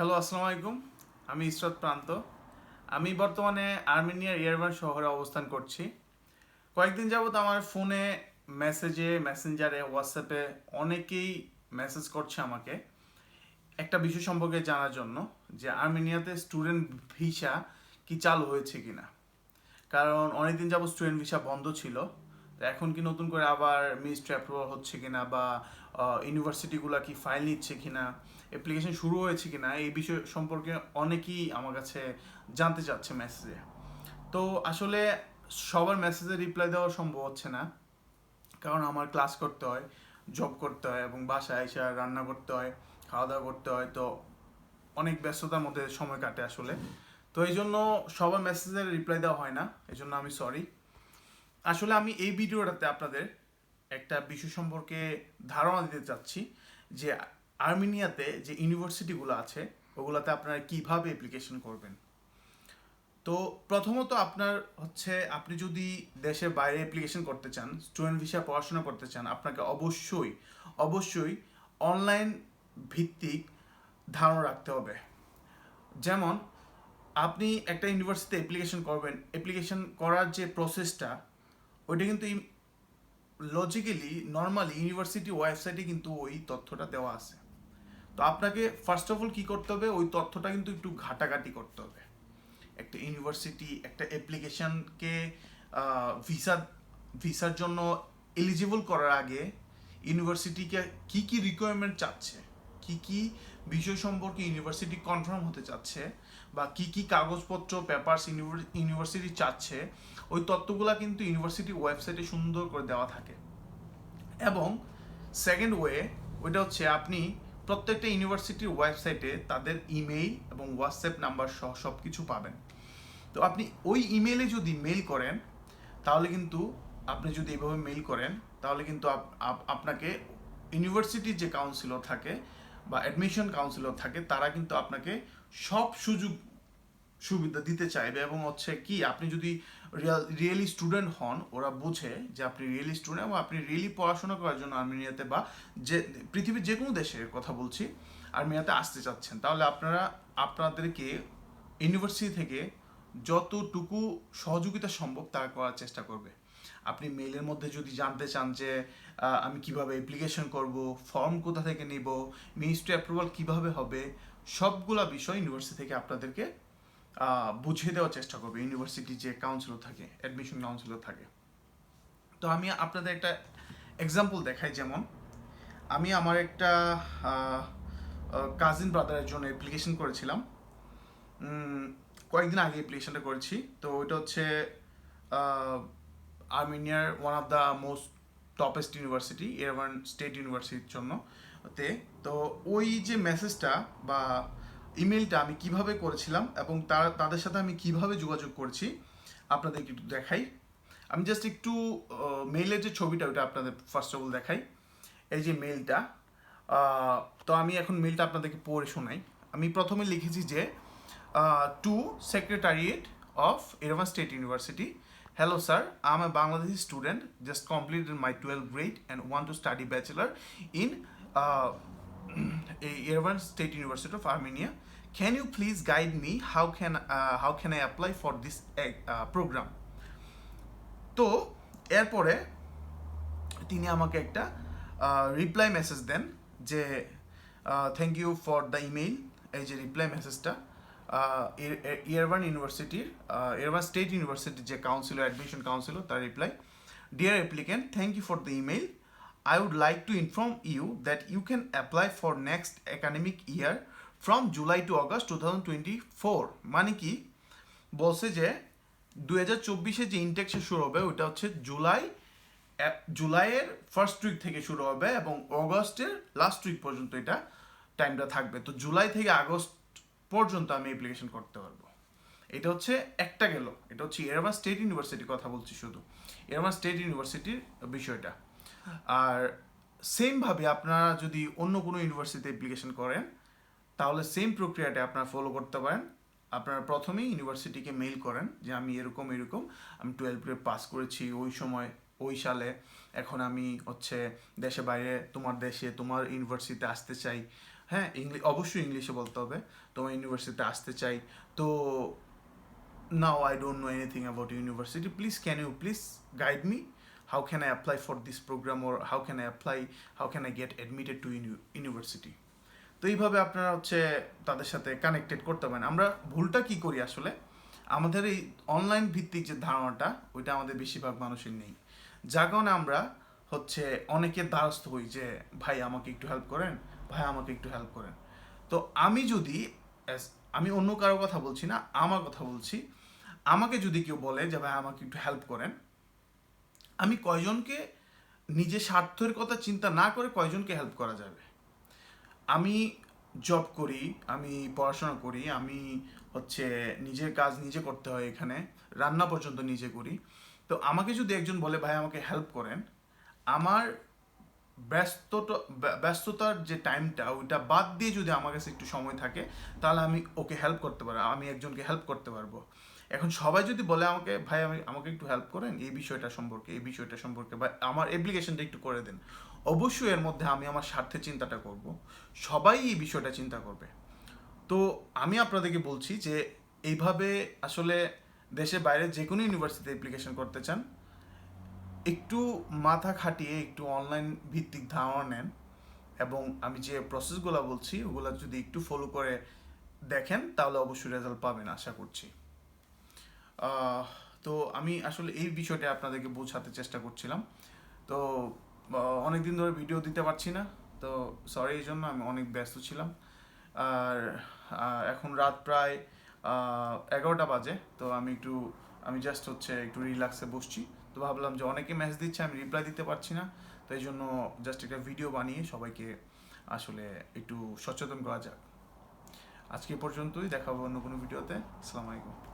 Hello, আসসালামু আলাইকুম। আমি ইসরাত প্রান্ত। আমি বর্তমানে আর্মেনিয়ার ইয়ারবান শহরে অবস্থান করছি। কয়েকদিন যাবত আমার ফোনে মেসেজে, মেসেঞ্জারে, হোয়াটসঅ্যাপে অনেকেই মেসেজ করছে আমাকে একটা বিষয় সম্পর্কে জানার জন্য যে আর্মেনিয়াতে স্টুডেন্ট ভিসা কি চালু হয়েছে কিনা। কারণ অনেকদিন যাবত স্টুডেন্ট ভিসা বন্ধ ছিল। এখন কি নতুন করে আবার মিনিস্ট্রি অ্যাপ্রুভাল হচ্ছে কিনা বা ইউনিভার্সিটিগুলো কি ফাইল নিচ্ছে কিনা অ্যাপ্লিকেশন শুরু হয়েছে কিনা, এই বিষয় সম্পর্কে অনেকেই আমার কাছে জানতে চাচ্ছে মেসেজে তো আসলে সবার মেসেজে রিপ্লাই দেওয়া সম্ভব হচ্ছে না। কারণ আমার ক্লাস করতে হয় জব করতে হয় এবং বাসায় এসে রান্না করতে হয়, খাওয়া দাওয়া করতে হয়, তো অনেক ব্যস্ততার মধ্যে সময় কাটে আসলে। তো এই জন্য সবার মেসেজের রিপ্লাই দেওয়া হয় না, এই জন্য আমি সরি আসলে আমি এই ভিডিওটাতে আপনাদের একটা বিষয় সম্পর্কে ধারণা দিতে চাচ্ছি যে আর্মেনিয়াতে যে ইউনিভার্সিটিগুলো আছে, ওগুলোতে আপনারা কীভাবে অ্যাপ্লিকেশন করবেন? তো প্রথমত আপনার হচ্ছে, আপনি যদি দেশের বাইরে অ্যাপ্লিকেশন করতে চান স্টুডেন্ট ভিসা পড়াশোনা করতে চান, আপনাকে অবশ্যই অবশ্যই অনলাইন ভিত্তিক ধারণা রাখতে হবে। যেমন, আপনি একটা ইউনিভার্সিটিতে অ্যাপ্লিকেশন করবেন অ্যাপ্লিকেশন করার যে প্রসেসটা ওইটা কিন্তু লজিক্যালি নর্মালি ইউনিভার্সিটি ওয়েবসাইটে কিন্তু ওই তথ্যটা দেওয়া আছে। তো আপনাকে ফার্স্ট অফ অল কী করতে হবে? ওই তথ্যটা কিন্তু একটু ঘাটাঘাটি করতে হবে। একটা ইউনিভার্সিটি একটা অ্যাপ্লিকেশনকে ভিসা ভিসার জন্য এলিজিবল করার আগে ইউনিভার্সিটিকে কী কী রিকোয়ারমেন্ট চাচ্ছে? কী কি বিষয় সম্পর্কে ইউনিভার্সিটি কনফার্ম হতে চাচ্ছে বা কি কি কাগজপত্র পেপারস ইউনিভার্সিটি চাচ্ছে, ওই তথ্যগুলো কিন্তু ইউনিভার্সিটি ওয়েবসাইটে সুন্দর করে দেওয়া থাকে। এবং সেকেন্ড ওয়ে ওইটা হচ্ছে আপনি প্রত্যেকটা ইউনিভার্সিটির ওয়েবসাইটে তাদের ইমেইল এবং হোয়াটসঅ্যাপ নাম্বার সহ সব কিছু পাবেন। তো আপনি ওই ইমেইলে যদি মেইল করেন, তাহলে কিন্তু আপনি যদি এভাবে মেইল করেন, তাহলে কিন্তু আপনাকে ইউনিভার্সিটির যে কাউন্সিলর থাকে বা অ্যাডমিশন কাউন্সিলর থাকে, তারা কিন্তু আপনাকে সব সুযোগ সুবিধা দিতে চাইবে এবং হচ্ছে কি, আপনি যদি রিয়াল স্টুডেন্ট হন, ওরা বুঝে যে আপনি রিয়েলি স্টুডেন্ট এবং আপনি রিয়েলি পড়াশোনা করার জন্য আর্মেনিয়াতে বা যে, পৃথিবীর যে কোনো দেশের কথা বলছি, আর্মেনিয়াতে আসতে চাচ্ছেন, তাহলে আপনারা, আপনাদেরকে ইউনিভার্সিটি থেকে যতটুকু সহযোগিতা সম্ভব তারা করার চেষ্টা করবে। আপনি মেইলের মধ্যে যদি জানতে চান যে আমি কীভাবে অ্যাপ্লিকেশন করব ফর্ম কোথা থেকে নিব মিনিস্ট্রি অ্যাপ্রুভাল কীভাবে হবে, সবগুলা বিষয় ইউনিভার্সিটি থেকে আপনাদেরকে বুঝিয়ে দেওয়ার চেষ্টা করবে। ইউনিভার্সিটি যে কাউন্সিলর থাকে অ্যাডমিশন কাউন্সিলর থাকে। তো আমি আপনাদের একটা এক্সাম্পল দেখাই যেমন, আমি আমার একটা কাজিন ব্রাদারের জন্য অ্যাপ্লিকেশন করেছিলাম। কয়েকদিন আগে অ্যাপ্লিকেশনটা করেছি। তো ওইটা হচ্ছে আর্মেনিয়ার one of the most toppest university Yerevan state ইউনিভার্সিটির জন্য, তে। তো ওই যে মেসেজটা বা ইমেলটা আমি কীভাবে করেছিলাম এবং তার, তাদের সাথে আমি কীভাবে যোগাযোগ করছি, আপনাদেরকে একটু দেখাই। আমি জাস্ট একটু মেইলের যে ছবিটা, ওইটা আপনাদের ফার্স্ট অফ অল দেখাই। এই যে মেইলটা তো আমি এখন মেইলটা আপনাদেরকে পড়ে শোনাই। আমি প্রথমে লিখেছি যে to secretariat of Yerevan state university Hello sir, I'm a Bangladeshi student, just completed my 12th grade and want to study bachelor in uh, Yerevan State University of Armenia. Can you please guide me how can uh, how can I apply for this uh, program? তো এরপরে তিনি আমাকে একটা reply message দেন যে thank you for the email এই যে reply মেসেজটা ইয়ারবান ইউনিভার্সিটির ইয়ারবান স্টেট ইউনিভার্সিটির যে কাউন্সিলর অ্যাডমিশন কাউন্সিল তার reply dear applicant thank you for the email I would like to inform you that you can apply for next academic year from July to August 2024 মানে কি? বলছে যে দু হাজার চব্বিশে যে ইনটেকশন শুরু হবে, ওইটা হচ্ছে জুলাই জুলাইয়ের ফার্স্ট উইক থেকে শুরু হবে এবং অগস্টের লাস্ট উইক পর্যন্ত এটা টাইমটা থাকবে। তো জুলাই থেকে আগস্ট পর্যন্ত আমি অ্যাপ্লিকেশন করতে পারব। এটা হচ্ছে একটা গেল। এটা হচ্ছে এরমা স্টেট ইউনিভার্সিটির কথা বলছি শুধু। এরমা স্টেট ইউনিভার্সিটির বিষয়টা। আর সেমভাবে আপনারা যদি অন্য কোনো ইউনিভার্সিটিতে অ্যাপ্লিকেশন করেন, তাহলে সেম প্রক্রিয়াটা আপনারা ফলো করতে পারেন। আপনারা প্রথমেই ইউনিভার্সিটিকে মেইল করেন যে, আমি এরকম এরকম, আমি টুয়েলভ পাস করেছি, ওই সময়, ওই সালে, এখন আমি হচ্ছে দেশে বাইরে, তোমার দেশে, তোমার ইউনিভার্সিটিতে আসতে চাই। হ্যাঁ ইংলিশ অবশ্যই ইংলিশে বলতে হবে। তোমার ইউনিভার্সিটিতে আসতে চাই। তো now I don't know anything about university please can you please guide me how can I apply for this program or how can I apply how can I get admitted to university তো এইভাবে আপনারা হচ্ছে তাদের সাথে connected করতে পারেন। আমরা ভুলটা কি করি আসলে? আমাদের এই অনলাইন ভিত্তিক যে ধারণাটা, ওইটা আমাদের বেশিরভাগ মানুষের নেই। যার কারণে আমরা হচ্ছে অনেকের দ্বারস্থ হই যে, ভাই, আমাকে একটু হেল্প করেন। ভাই, আমাকে একটু হেল্প করেন। তো আমি যদি আমি অন্য কারও কথা বলছি না, আমার কথা বলছি, আমাকে যদি কেউ বলে যে, ভাই, আমাকে একটু হেল্প করেন, আমি কয়জনকে নিজের স্বার্থের কথা চিন্তা না করে কয়জনকে হেল্প করা যাবে? আমি জব করি, আমি পড়াশোনা করি, আমি হচ্ছে নিজের কাজ নিজে করতে হয় এখানে, রান্না পর্যন্ত নিজে করি। তো আমাকে যদি একজন বলে, ভাই, আমাকে হেল্প করেন, আমার ব্যস্ততা ব্যস্ততার যে টাইমটা ওইটা বাদ দিয়ে যদি আমার কাছে একটু সময় থাকে, তাহলে আমি ওকে হেল্প করতে পারব, আমি একজনকে হেল্প করতে পারব। এখন সবাই যদি বলে আমাকে, ভাই, আমি, আমাকে একটু হেল্প করেন, এই বিষয়টা সম্পর্কে, এই বিষয়টা সম্পর্কে, বা আমার অ্যাপ্লিকেশনটা একটু করে দেন। অবশ্যই এর মধ্যে আমি আমার স্বার্থে চিন্তাটা করব। সবাই এই বিষয়টা চিন্তা করবে। তো আমি আপনাদেরকে বলছি যে, এইভাবে আসলে দেশের বাইরে যে কোনো ইউনিভার্সিটিতে অ্যাপ্লিকেশন করতে চান একটু মাথা খাটিয়ে একটু অনলাইন ভিত্তিক ধারণা নেন এবং আমি যে প্রসেসগুলো বলছি, ওগুলো যদি একটু ফলো করে দেখেন, তাহলে অবশ্যই রেজাল্ট পাবেন, আশা করছি। তো আমি আসলে এই বিষয়টা আপনাদেরকে বোঝাতে চেষ্টা করছিলাম। তো অনেক দিন ধরে ভিডিও দিতে পারছি না, তো সরি এই জন্য আমি অনেক ব্যস্ত ছিলাম। আর এখন রাত প্রায় এগারোটা বাজে, তো আমি একটু আমি জাস্ট হচ্ছে একটু রিল্যাক্সে বসছি। তো ভাবলাম যে অনেকে ম্যাচ দিচ্ছে, আমি রিপ্লাই দিতে পারছি না। তো এই জন্য জাস্ট একটা ভিডিও বানিয়ে সবাইকে আসলে একটু সচেতন করা যাক। আজকে পর্যন্তই দেখাবো অন্য কোনো ভিডিওতে আসসালামু আলাইকুম।